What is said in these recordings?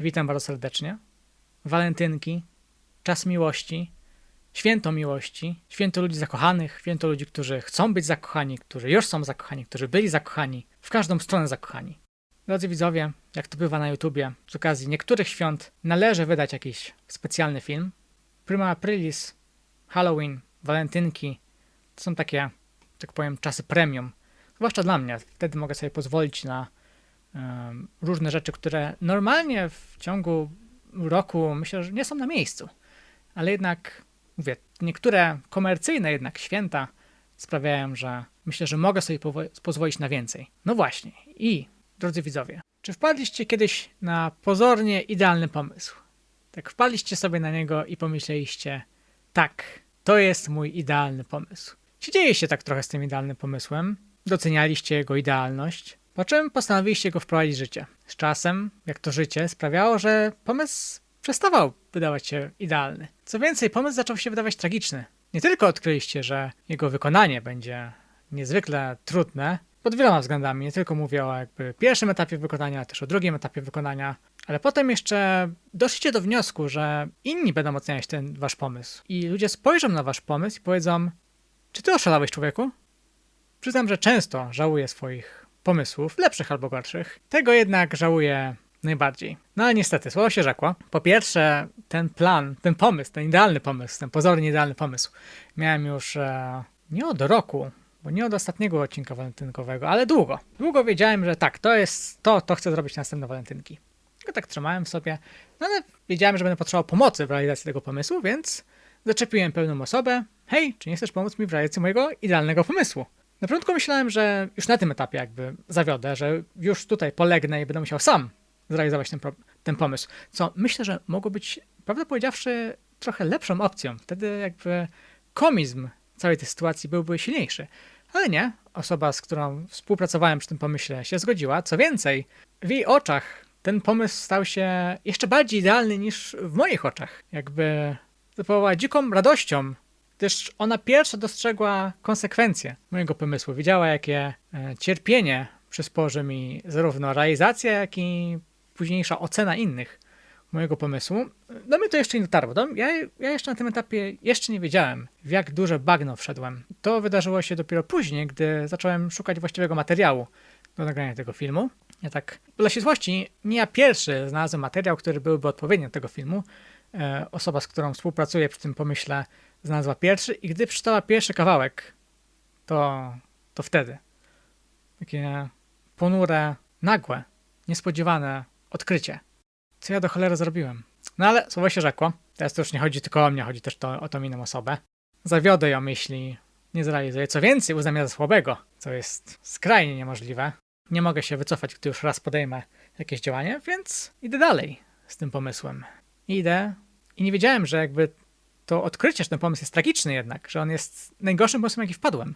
Witam bardzo serdecznie. Walentynki, czas miłości, święto miłości, święto ludzi zakochanych, święto ludzi, którzy chcą być zakochani, którzy już są zakochani, którzy byli zakochani, w każdą stronę zakochani. Drodzy widzowie, jak to bywa na YouTubie, z okazji niektórych świąt należy wydać jakiś specjalny film. Prima Aprilis, Halloween, walentynki to są takie, tak powiem, czasy premium. Zwłaszcza dla mnie. Wtedy mogę sobie pozwolić na różne rzeczy, które normalnie w ciągu roku myślę, że nie są na miejscu. Ale jednak, mówię, niektóre komercyjne jednak święta sprawiają, że myślę, że mogę sobie pozwolić na więcej. No właśnie. I, drodzy widzowie, czy wpadliście kiedyś na pozornie idealny pomysł? Tak wpadliście sobie na niego i pomyśleliście, tak, to jest mój idealny pomysł. Siedzieliście tak trochę z tym idealnym pomysłem, docenialiście jego idealność, po czym postanowiliście go wprowadzić w życie. Z czasem, jak to życie, sprawiało, że pomysł przestawał wydawać się idealny. Co więcej, pomysł zaczął się wydawać tragiczny. Nie tylko odkryliście, że jego wykonanie będzie niezwykle trudne, pod wieloma względami. Nie tylko mówię o jakby pierwszym etapie wykonania, ale też o drugim etapie wykonania, ale potem jeszcze doszliście do wniosku, że inni będą oceniać ten wasz pomysł. I ludzie spojrzą na wasz pomysł i powiedzą: Czy ty oszalałeś, człowieku? Przyznam, że często żałuję swoich pomysłów, lepszych albo gorszych. Tego jednak żałuję najbardziej. No ale niestety, słowo się rzekło. Po pierwsze, ten plan, ten pomysł, ten idealny pomysł, ten pozornie idealny pomysł miałem już e, nie od roku, bo nie od ostatniego odcinka walentynkowego, ale długo. Długo wiedziałem, że tak, to jest to, to chcę zrobić na następne walentynki. Tylko tak trzymałem w sobie, no ale wiedziałem, że będę potrzebował pomocy w realizacji tego pomysłu, więc zaczepiłem pewną osobę. Hej, czy nie chcesz pomóc mi w realizacji mojego idealnego pomysłu? Na początku myślałem, że już na tym etapie jakby zawiodę, że już tutaj polegnę i będę musiał sam zrealizować ten, ten pomysł. Co myślę, że mogło być, prawdę powiedziawszy, trochę lepszą opcją. Wtedy jakby komizm całej tej sytuacji byłby silniejszy. Ale nie, osoba, z którą współpracowałem przy tym pomyśle, się zgodziła. Co więcej, w jej oczach ten pomysł stał się jeszcze bardziej idealny niż w moich oczach. Jakby zapałała dziką radością, gdyż ona pierwsza dostrzegła konsekwencje mojego pomysłu. Widziała, jakie e, cierpienie przysporzy mi zarówno realizacja, jak i późniejsza ocena innych mojego pomysłu. Do mnie to jeszcze nie dotarło. Do, ja, ja jeszcze na tym etapie jeszcze nie wiedziałem, w jak duże bagno wszedłem. To wydarzyło się dopiero później, gdy zacząłem szukać właściwego materiału do nagrania tego filmu. Ja tak, dla ścisłości, nie ja pierwszy znalazłem materiał, który byłby odpowiedni do tego filmu. E, osoba, z którą współpracuję przy tym pomyśle, znalazła pierwszy i gdy przeczytała pierwszy kawałek, to, to wtedy. Takie ponure, nagłe, niespodziewane odkrycie. Co ja do cholery zrobiłem? No ale słowo się rzekło. Teraz to już nie chodzi tylko o mnie, chodzi też to, o tą inną osobę. Zawiodę ją, jeśli nie zrealizuję. Co więcej, uznam ją za słabego, co jest skrajnie niemożliwe. Nie mogę się wycofać, gdy już raz podejmę jakieś działanie, więc idę dalej z tym pomysłem. Idę i nie wiedziałem, że jakby to odkrycie, że ten pomysł jest tragiczny jednak, że on jest najgorszym pomysłem, jaki wpadłem.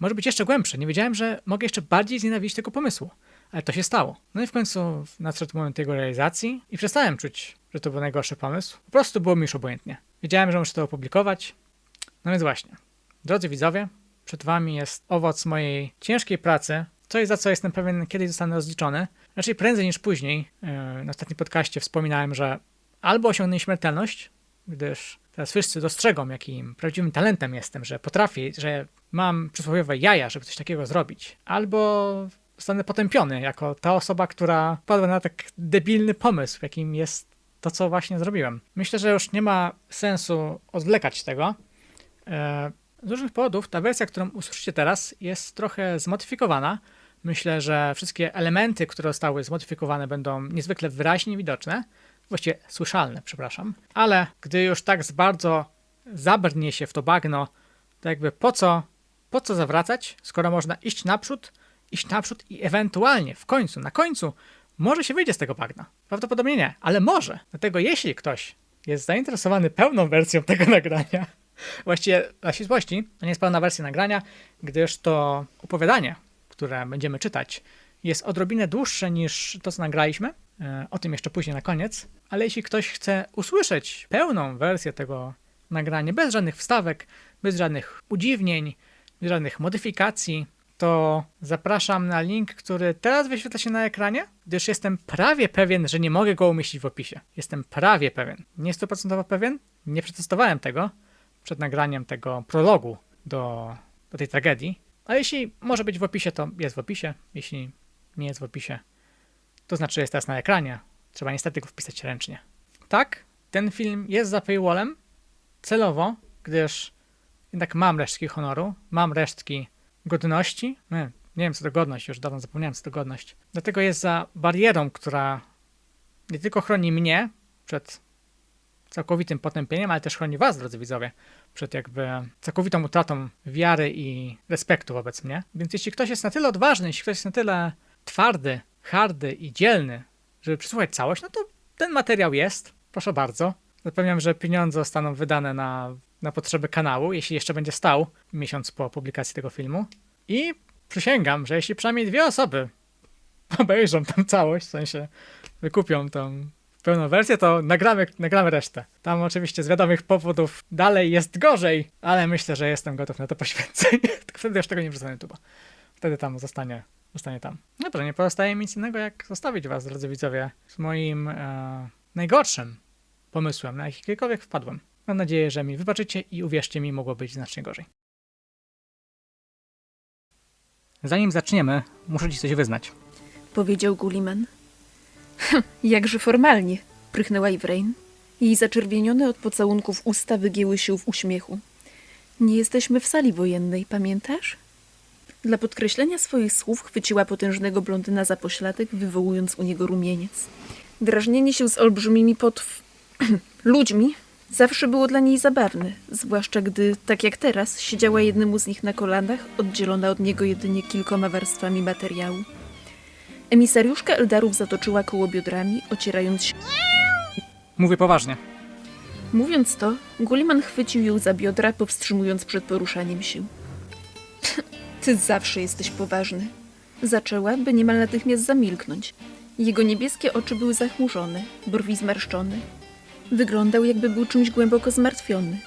Może być jeszcze głębsze. Nie wiedziałem, że mogę jeszcze bardziej znienawidzić tego pomysłu. Ale to się stało. No i w końcu nadszedł moment jego realizacji i przestałem czuć, że to był najgorszy pomysł. Po prostu było mi już obojętnie. Wiedziałem, że muszę to opublikować. No więc właśnie. Drodzy widzowie, przed wami jest owoc mojej ciężkiej pracy, coś za co jestem pewien kiedyś zostanę rozliczony. Raczej prędzej niż później. Yy, Na ostatnim podcaście wspominałem, że albo osiągnę nieśmiertelność, gdyż teraz wszyscy dostrzegą, jakim prawdziwym talentem jestem, że potrafię, że mam przysłowiowe jaja, żeby coś takiego zrobić. Albo zostanę potępiony jako ta osoba, która wpadła na tak debilny pomysł, jakim jest to, co właśnie zrobiłem. Myślę, że już nie ma sensu odwlekać tego. E, Z różnych powodów ta wersja, którą usłyszycie teraz, jest trochę zmodyfikowana. Myślę, że wszystkie elementy, które zostały zmodyfikowane, będą niezwykle wyraźnie widoczne. Właściwie słyszalne, przepraszam. Ale gdy już tak z bardzo zabrnie się w to bagno, to jakby po co, po co zawracać, skoro można iść naprzód, iść naprzód i ewentualnie w końcu, na końcu, może się wyjdzie z tego bagna. Prawdopodobnie nie, ale może. Dlatego jeśli ktoś jest zainteresowany pełną wersją tego nagrania, właściwie dla ścisłości, to nie jest pełna wersja nagrania, gdyż to opowiadanie, które będziemy czytać, jest odrobinę dłuższe niż to, co nagraliśmy. E, O tym jeszcze później na koniec. Ale jeśli ktoś chce usłyszeć pełną wersję tego nagrania, bez żadnych wstawek, bez żadnych udziwnień, bez żadnych modyfikacji, to zapraszam na link, który teraz wyświetla się na ekranie, gdyż jestem prawie pewien, że nie mogę go umieścić w opisie. Jestem prawie pewien. Nie stuprocentowo pewien, nie przetestowałem tego przed nagraniem tego prologu do, do tej tragedii. A jeśli może być w opisie, to jest w opisie. Jeśli nie jest w opisie, to znaczy, jest teraz na ekranie. Trzeba niestety go wpisać ręcznie. Tak, ten film jest za paywallem celowo, gdyż jednak mam resztki honoru, mam resztki godności. Nie, nie wiem, co to godność, już dawno zapomniałem, co to godność. Dlatego jest za barierą, która nie tylko chroni mnie przed całkowitym potępieniem, ale też chroni was, drodzy widzowie, przed jakby całkowitą utratą wiary i respektu wobec mnie. Więc jeśli ktoś jest na tyle odważny, jeśli ktoś jest na tyle twardy, hardy i dzielny, żeby przesłuchać całość, no to ten materiał jest. Proszę bardzo. Zapewniam, że pieniądze zostaną wydane na, na potrzeby kanału, jeśli jeszcze będzie stał miesiąc po publikacji tego filmu. I przysięgam, że jeśli przynajmniej dwie osoby obejrzą tam całość, w sensie wykupią tą pełną wersję, to nagramy, nagramy resztę. Tam oczywiście z wiadomych powodów dalej jest gorzej, ale myślę, że jestem gotów na to poświęcenie. Wtedy już tego nie wrzucę na YouTube'a. Wtedy tam zostanie, zostanie tam. Dobra, nie pozostaje mi nic innego, jak zostawić was, drodzy widzowie, z moim e, najgorszym pomysłem, na jakikolwiek wpadłem. Mam nadzieję, że mi wybaczycie i uwierzcie mi, mogło być znacznie gorzej. Zanim zaczniemy, muszę ci coś wyznać. powiedział Gulliman. Hm, jakże formalnie, prychnęła Ivrain. Jej zaczerwienione od pocałunków usta wygięły się w uśmiechu. Nie jesteśmy w sali wojennej, pamiętasz? Dla podkreślenia swoich słów chwyciła potężnego blondyna za pośladek, wywołując u niego rumieniec. Drażnienie się z olbrzymimi potw... ludźmi zawsze było dla niej zabawne, zwłaszcza gdy, tak jak teraz, siedziała jednemu z nich na kolanach, oddzielona od niego jedynie kilkoma warstwami materiału. Emisariuszka Eldarów zatoczyła koło biodrami, ocierając się. Mówię poważnie. Mówiąc to, Gulliman chwycił ją za biodra, powstrzymując przed poruszaniem się. Ty zawsze jesteś poważny. Zaczęła, by niemal natychmiast zamilknąć. Jego niebieskie oczy były zachmurzone, brwi zmarszczone. Wyglądał, jakby był czymś głęboko zmartwiony.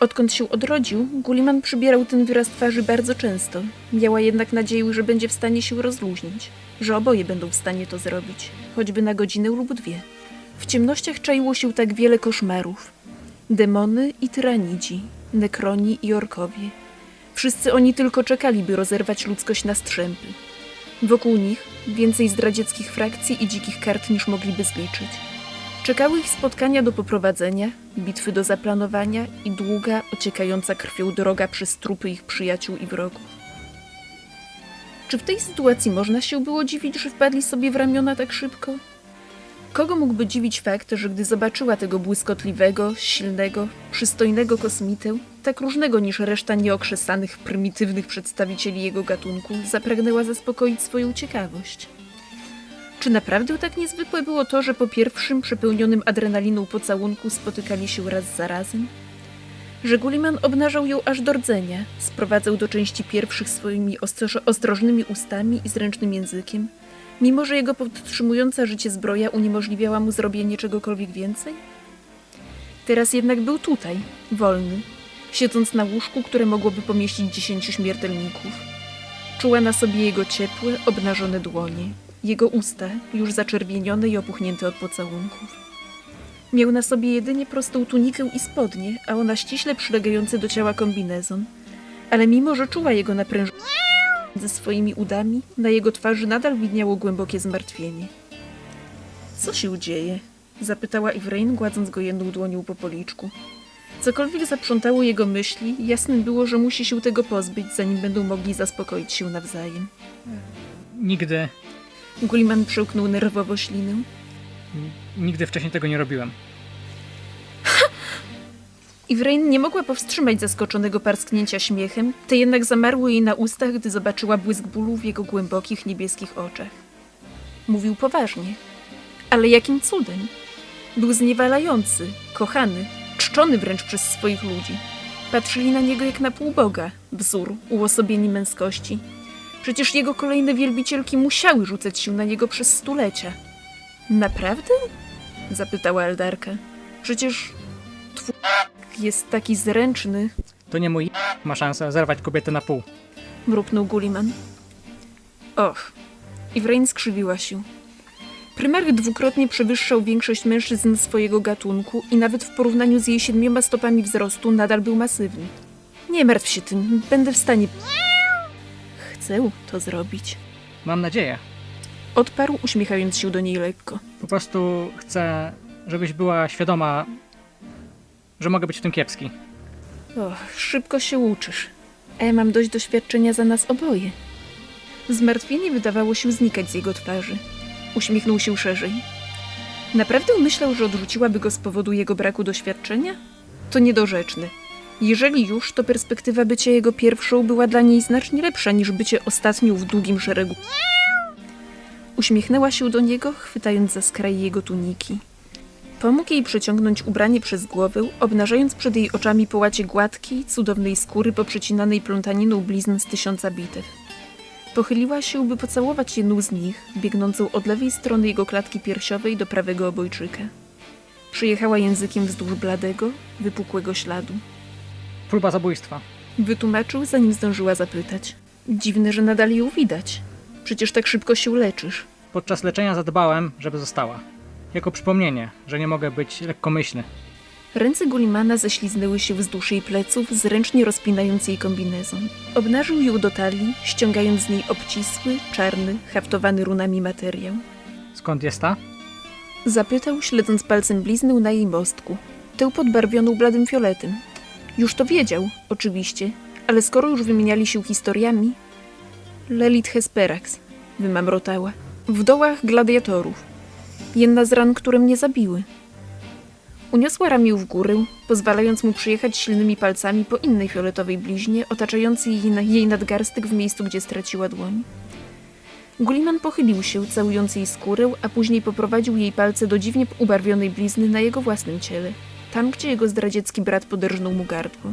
Odkąd się odrodził, Gulliman przybierał ten wyraz twarzy bardzo często. Miała jednak nadzieję, że będzie w stanie się rozluźnić, że oboje będą w stanie to zrobić, choćby na godzinę lub dwie. W ciemnościach czaiło się tak wiele koszmarów. Demony i tyranidzi, nekroni i orkowie. Wszyscy oni tylko czekali, by rozerwać ludzkość na strzępy. Wokół nich więcej zdradzieckich frakcji i dzikich kart niż mogliby zliczyć. Czekały ich spotkania do poprowadzenia, bitwy do zaplanowania i długa, ociekająca krwią droga przez trupy ich przyjaciół i wrogów. Czy w tej sytuacji można się było dziwić, że wpadli sobie w ramiona tak szybko? Kogo mógłby dziwić fakt, że gdy zobaczyła tego błyskotliwego, silnego, przystojnego kosmitę, tak różnego niż reszta nieokrzesanych, prymitywnych przedstawicieli jego gatunku, zapragnęła zaspokoić swoją ciekawość? Czy naprawdę tak niezwykłe było to, że po pierwszym przepełnionym adrenaliną pocałunku spotykali się raz za razem? Że Gulliman obnażał ją aż do rdzenia, sprowadzał do części pierwszych swoimi ostroż- ostrożnymi ustami i zręcznym językiem, mimo że jego podtrzymująca życie zbroja uniemożliwiała mu zrobienie czegokolwiek więcej? Teraz jednak był tutaj, wolny, siedząc na łóżku, które mogłoby pomieścić dziesięciu śmiertelników. Czuła na sobie jego ciepłe, obnażone dłonie, jego usta, już zaczerwienione i opuchnięte od pocałunków. Miał na sobie jedynie prostą tunikę i spodnie, a ona ściśle przylegający do ciała kombinezon. Ale mimo, że czuła jego naprężenie ze swoimi udami, na jego twarzy nadal widniało głębokie zmartwienie. Co się dzieje? zapytała Ivrain, gładząc go jedną dłonią po policzku. Cokolwiek zaprzątało jego myśli, jasnym było, że musi się tego pozbyć, zanim będą mogli zaspokoić się nawzajem. Nigdy, Gulliman przełknął nerwowo ślinę. nigdy wcześniej tego nie robiłem. Ivrain nie mogła powstrzymać zaskoczonego parsknięcia śmiechem, te jednak zamarło jej na ustach, gdy zobaczyła błysk bólu w jego głębokich, niebieskich oczach. Mówił poważnie. Ale jakim cudem? Był zniewalający, kochany, czczony wręcz przez swoich ludzi. Patrzyli na niego jak na półboga, wzór, uosobieni męskości. Przecież jego kolejne wielbicielki musiały rzucać się na niego przez stulecia. Naprawdę? Zapytała Eldarka. Przecież twój jest taki zręczny, To nie mój ma szansę zerwać kobietę na pół. mruknął Gulliman. Och. Iwrain skrzywiła się. Prymarch dwukrotnie przewyższał większość mężczyzn swojego gatunku i nawet w porównaniu z jej siedmioma stopami wzrostu nadal był masywny. Nie martw się tym, będę w stanie. Chcę to zrobić. Mam nadzieję. Odparł, uśmiechając się do niej lekko. Po prostu chcę, żebyś była świadoma, że mogę być w tym kiepski. Szybko się uczysz. Ja mam dość doświadczenia za nas oboje. Zmartwienie wydawało się znikać z jego twarzy. Uśmiechnął się szerzej. Naprawdę myślał, że odrzuciłaby go z powodu jego braku doświadczenia? To niedorzeczne. Jeżeli już, to perspektywa bycia jego pierwszą była dla niej znacznie lepsza niż bycie ostatnią w długim szeregu. Uśmiechnęła się do niego, chwytając za skraj jego tuniki. Pomógł jej przeciągnąć ubranie przez głowę, obnażając przed jej oczami połacie gładkiej, cudownej skóry poprzecinanej plątaniną blizn z tysiąca bitew. Pochyliła się, by pocałować jedną z nich, biegnącą od lewej strony jego klatki piersiowej do prawego obojczyka. Przyjechała językiem wzdłuż bladego, wypukłego śladu. Próba zabójstwa. Wytłumaczył, zanim zdążyła zapytać. Dziwne, że nadal ją widać. Przecież tak szybko się leczysz. Podczas leczenia zadbałem, żeby została. Jako przypomnienie, że nie mogę być lekkomyślny. Ręce Gulimana ześliznęły się wzdłuż jej pleców, zręcznie rozpinając jej kombinezon. Obnażył ją do talii, ściągając z niej obcisły, czarny, haftowany runami materiał. Skąd jest ta? Zapytał, śledząc palcem bliznę na jej mostku. Tę podbarwioną bladym fioletem. Już to wiedział, oczywiście, ale skoro już wymieniali się historiami... Lelit Hesperax, wymamrotała. W dołach gladiatorów. Jedna z ran, które mnie zabiły. Uniosła ramię w górę, pozwalając mu przyjechać silnymi palcami po innej fioletowej bliźnie, otaczającej jej, na, jej nadgarstek w miejscu, gdzie straciła dłoń. Gulliman pochylił się, całując jej skórę, a później poprowadził jej palce do dziwnie ubarwionej blizny na jego własnym ciele, tam gdzie jego zdradziecki brat poderżnął mu gardło.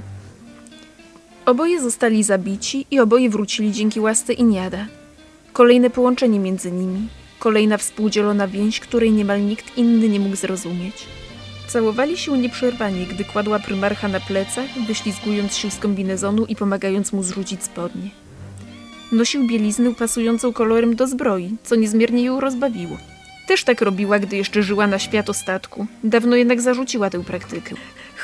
Oboje zostali zabici i oboje wrócili dzięki łasce Iniada. Kolejne połączenie między nimi, kolejna współdzielona więź, której niemal nikt inny nie mógł zrozumieć. Całowali się nieprzerwanie, gdy kładła prymarcha na plecach, wyślizgując się z kombinezonu i pomagając mu zrzucić spodnie. Nosił bieliznę pasującą kolorem do zbroi, co niezmiernie ją rozbawiło. Też tak robiła, gdy jeszcze żyła na światostatku. Dawno jednak zarzuciła tę praktykę.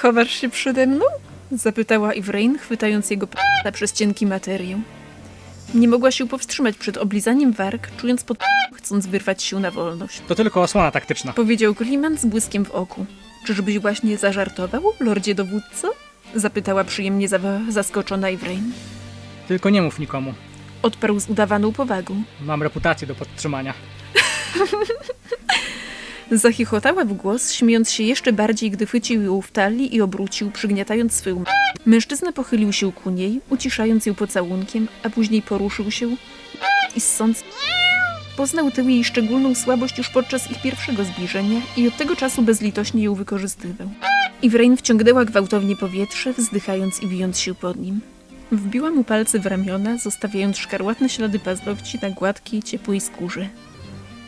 Chowasz się przede mną? Zapytała Ivrain, chwytając jego p***a przez cienki materiał. Nie mogła się powstrzymać przed oblizaniem warg, czując pod chcąc wyrwać się na wolność. To tylko osłona taktyczna. Powiedział Gliman z błyskiem w oku. Czyżbyś właśnie zażartował, lordzie dowódco? Zapytała przyjemnie za- zaskoczona Ivrain. Tylko nie mów nikomu. Odparł z udawaną powagą. Mam reputację do podtrzymania. Zachichotała w głos, śmiejąc się jeszcze bardziej, gdy chwycił ją w talii i obrócił, przygniatając swoją Mężczyzna pochylił się ku niej, uciszając ją pocałunkiem, a później poruszył się i ssąc Poznał tę jej szczególną słabość już podczas ich pierwszego zbliżenia i od tego czasu bezlitośnie ją wykorzystywał. Ivrain wciągnęła gwałtownie powietrze, wzdychając i bijąc się pod nim. Wbiła mu palce w ramiona, zostawiając szkarłatne ślady paznokci na gładkiej, ciepłej skórze.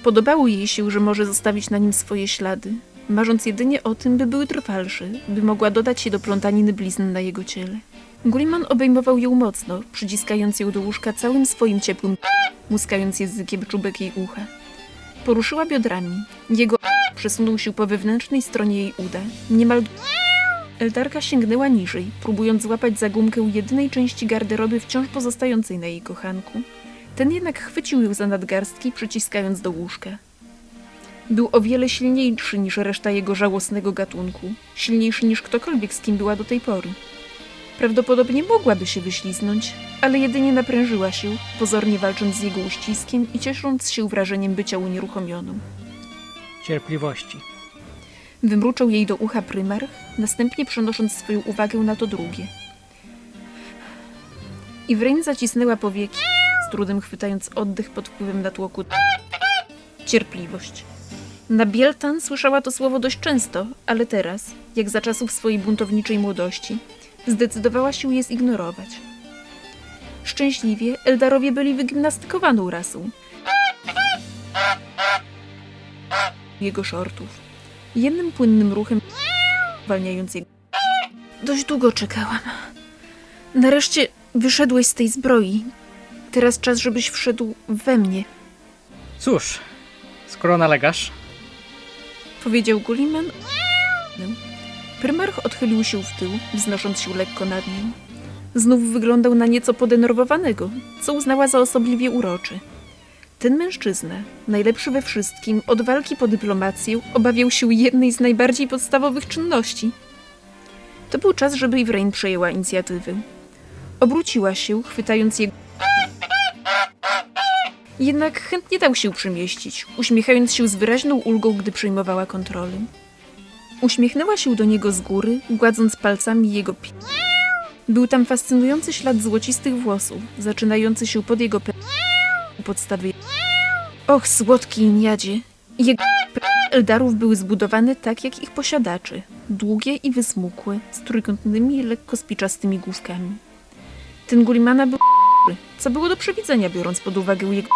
Podobało jej się, że może zostawić na nim swoje ślady, marząc jedynie o tym, by były trwalsze, by mogła dodać się do plątaniny blizn na jego ciele. Gulliman obejmował ją mocno, przyciskając ją do łóżka całym swoim ciepłym muskając językiem czubek jej ucha. Poruszyła biodrami. Jego przesunął się po wewnętrznej stronie jej uda. Niemal... Eldarka sięgnęła niżej, próbując złapać za gumkę jedynej części garderoby wciąż pozostającej na jej kochanku. Ten jednak chwycił ją za nadgarstki, przyciskając do łóżka. Był o wiele silniejszy niż reszta jego żałosnego gatunku, silniejszy niż ktokolwiek, z kim była do tej pory. Prawdopodobnie mogłaby się wyśliznąć, ale jedynie naprężyła się, pozornie walcząc z jego uściskiem i ciesząc się wrażeniem bycia unieruchomioną. Cierpliwości. Wymruczał jej do ucha prymarch, następnie przenosząc swoją uwagę na to drugie. Iwrain zacisnęła powieki, z trudem chwytając oddech pod wpływem natłoku. Cierpliwość. Na Bieltan słyszała to słowo dość często, ale teraz, jak za czasów swojej buntowniczej młodości, zdecydowała się je zignorować. Szczęśliwie Eldarowie byli wygimnastykowaną rasą. Jego shortów. Jednym płynnym ruchem zwalniając jego. Dość długo czekałam. Nareszcie wyszedłeś z tej zbroi. Teraz czas, żebyś wszedł we mnie, Cóż, skoro nalegasz, powiedział Gulliman. Prymarch odchylił się w tył, wznosząc się lekko nad nim. Znów wyglądał na nieco podenerwowanego, co uznała za osobliwie uroczy. Ten mężczyzna, najlepszy we wszystkim, od walki po dyplomację, obawiał się jednej z najbardziej podstawowych czynności. To był czas, żeby Ivrain przejęła inicjatywę. Obróciła się, chwytając jego jednak chętnie dał się przemieścić, uśmiechając się z wyraźną ulgą, gdy przejmowała kontrolę. Uśmiechnęła się do niego z góry, gładząc palcami jego pi... Był tam fascynujący ślad złocistych włosów, zaczynający się pod jego pe... podstawy. Och, słodki niadzie! Jego. Eldarów były zbudowane tak jak ich posiadacze, długie i wysmukłe, z trójkątnymi, lekko spiczastymi główkami. Ten Gulimana był co było do przewidzenia, biorąc pod uwagę jego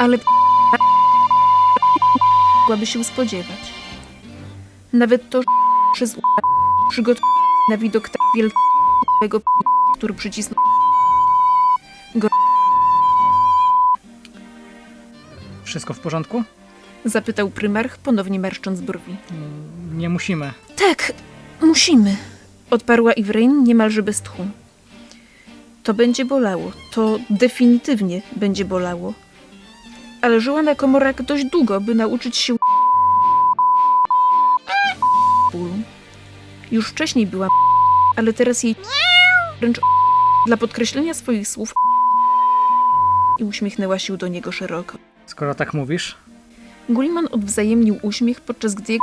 ale mogłaby się spodziewać. Nawet to przez przygotował na widok tak wielkiego który przycisnął go. wszystko w porządku? Zapytał prymarch, ponownie marszcząc brwi. Nie musimy. Tak, musimy, odparła Ivrain niemalże bez tchu. To będzie bolało, to definitywnie będzie bolało. Ale żyła na komorach dość długo, by nauczyć się Już wcześniej była ale teraz jej wręcz dla podkreślenia swoich słów i uśmiechnęła się do niego szeroko. Skoro tak mówisz, Gulliman odwzajemnił uśmiech, podczas gdy.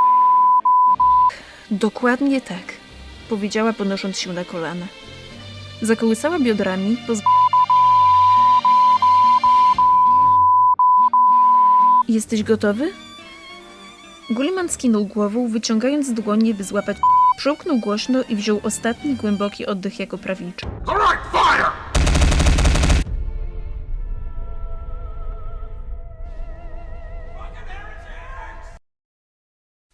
Dokładnie tak, powiedziała podnosząc się na kolana. Zakołysała biodrami, poz... Jesteś gotowy? Gulliman skinął głową, wyciągając dłonie, by złapać... Przełknął głośno i wziął ostatni głęboki oddech jako fire!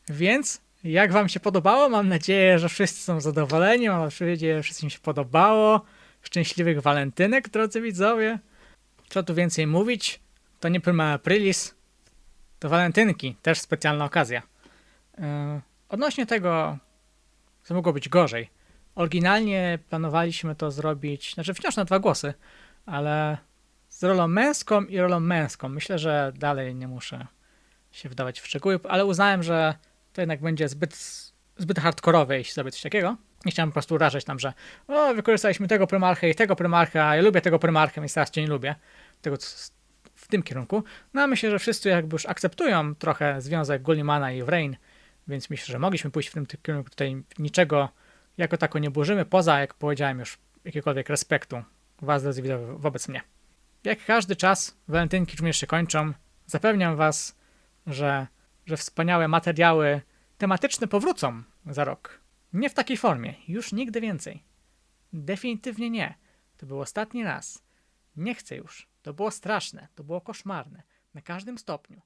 Więc jak wam się podobało? Mam nadzieję, że wszyscy są zadowoleni. Mam nadzieję, że wszystkim się podobało. Szczęśliwych walentynek, drodzy widzowie. Co tu więcej mówić? To nie prima aprilis, to walentynki, też specjalna okazja. Yy, odnośnie tego, co mogło być gorzej. Oryginalnie planowaliśmy to zrobić, znaczy wciąż na dwa głosy, ale z rolą męską i rolą męską. Myślę, że dalej nie muszę się wdawać w szczegóły, ale uznałem, że to jednak będzie zbyt, zbyt hardkorowe, jeśli zrobię coś takiego. Nie chciałem po prostu urażać tam, że o, wykorzystaliśmy tego prymarchę i tego prymarcha, a ja lubię tego prymarchę, więc teraz cię nie lubię. Tego w tym kierunku. No a myślę, że wszyscy jakby już akceptują trochę związek Gullimana i Wrain, więc myślę, że mogliśmy pójść w tym ty- kierunku. Tutaj niczego jako tako nie burzymy, poza, jak powiedziałem już, jakiegokolwiek respektu was, drodzy widzowie, wobec mnie. Jak każdy czas, walentynki również się kończą. Zapewniam was, że, że wspaniałe materiały tematyczne powrócą za rok. Nie w takiej formie, już nigdy więcej. Definitywnie nie. To był ostatni raz. Nie chcę już. To było straszne, to było koszmarne. Na każdym stopniu.